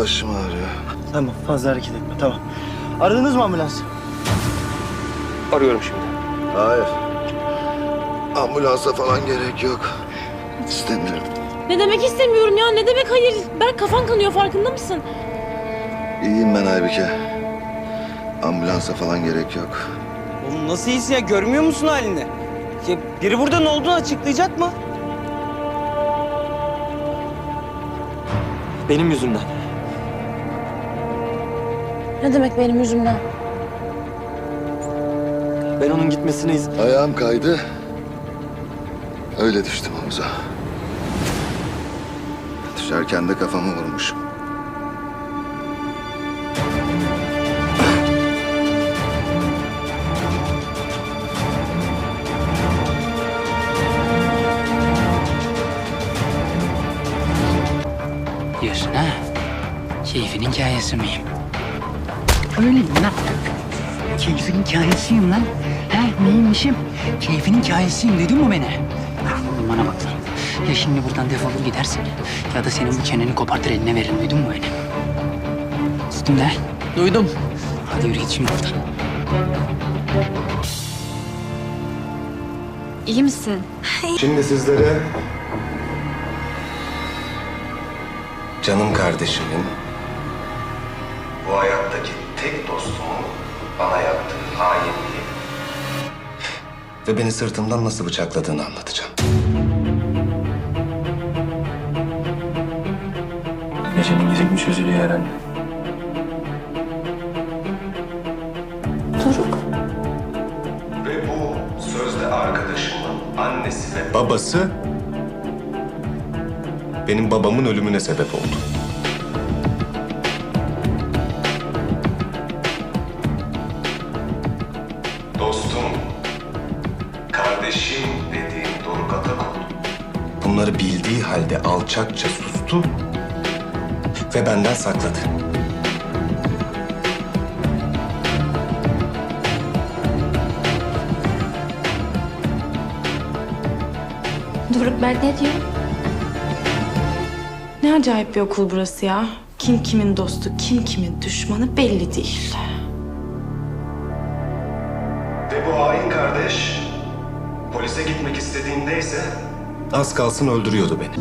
başım ağrıyor. Tamam fazla hareket etme tamam. Aradınız mı ambulansı? Arıyorum şimdi. Hayır. Ambulansa falan gerek yok. İstemiyorum. Ne demek istemiyorum ya? Ne demek hayır? Berk kafan kanıyor farkında mısın? İyiyim ben Aybike. Ambulansa falan gerek yok. Oğlum nasıl iyisin ya? Görmüyor musun halini? Ya biri burada ne olduğunu açıklayacak mı? Benim yüzümden. Ne demek benim yüzümden? Ben onun gitmesine izin... Ayağım kaydı. Öyle düştüm havuza. Düşerken de kafamı vurmuşum. Diyorsun ha? Keyfin hikayesi miyim? Öyleyim lan. Keyfin hikayesiyim lan. He neymişim? Keyfin hikayesiyim duydun mu beni? Oğlum bana bak lan. Ya şimdi buradan defolur gidersin ya da senin bu çeneni kopartır eline veririm duydun mu beni? Duydun lan. Duydum. Hadi yürü git şimdi buradan. İyi misin? Şimdi sizlere canım kardeşimin bu hayattaki tek dostumun bana yaptığı hainliği ve beni sırtımdan nasıl bıçakladığını anlatacağım. Gecenin gizli çözülüyor herhalde. Ve bu sözde arkadaşımın annesi ve babası benim babamın ölümüne sebep oldu. Bunları bildiği halde alçakça sustu ve benden sakladı. Doruk Berk ne diyor? Ne acayip bir okul burası ya. Kim kimin dostu, kim kimin düşmanı belli değil. Ve bu hain kardeş polise gitmek istediğinde ise az kalsın öldürüyordu beni.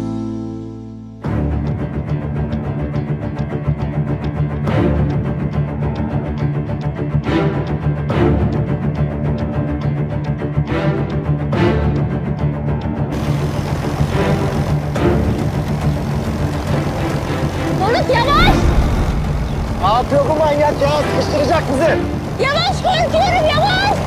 Doruk yavaş! Ne yapıyor bu manyak ya? Sıkıştıracak bizi. Yavaş korkuyorum! Yavaş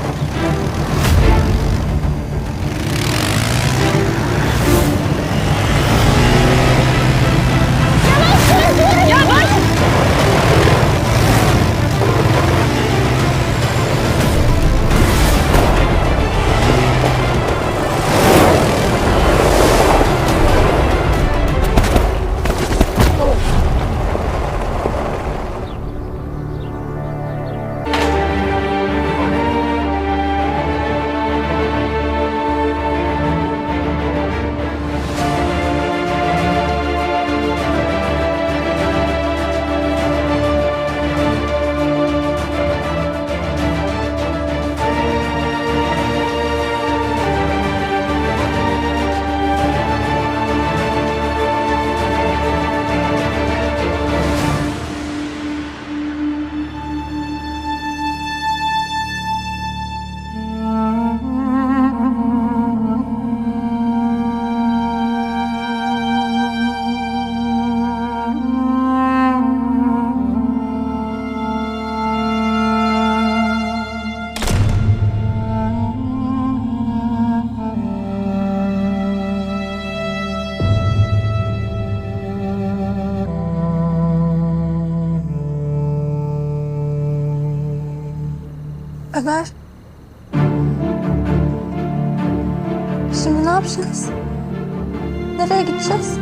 Ömer. Şimdi ne yapacağız? Nereye gideceğiz?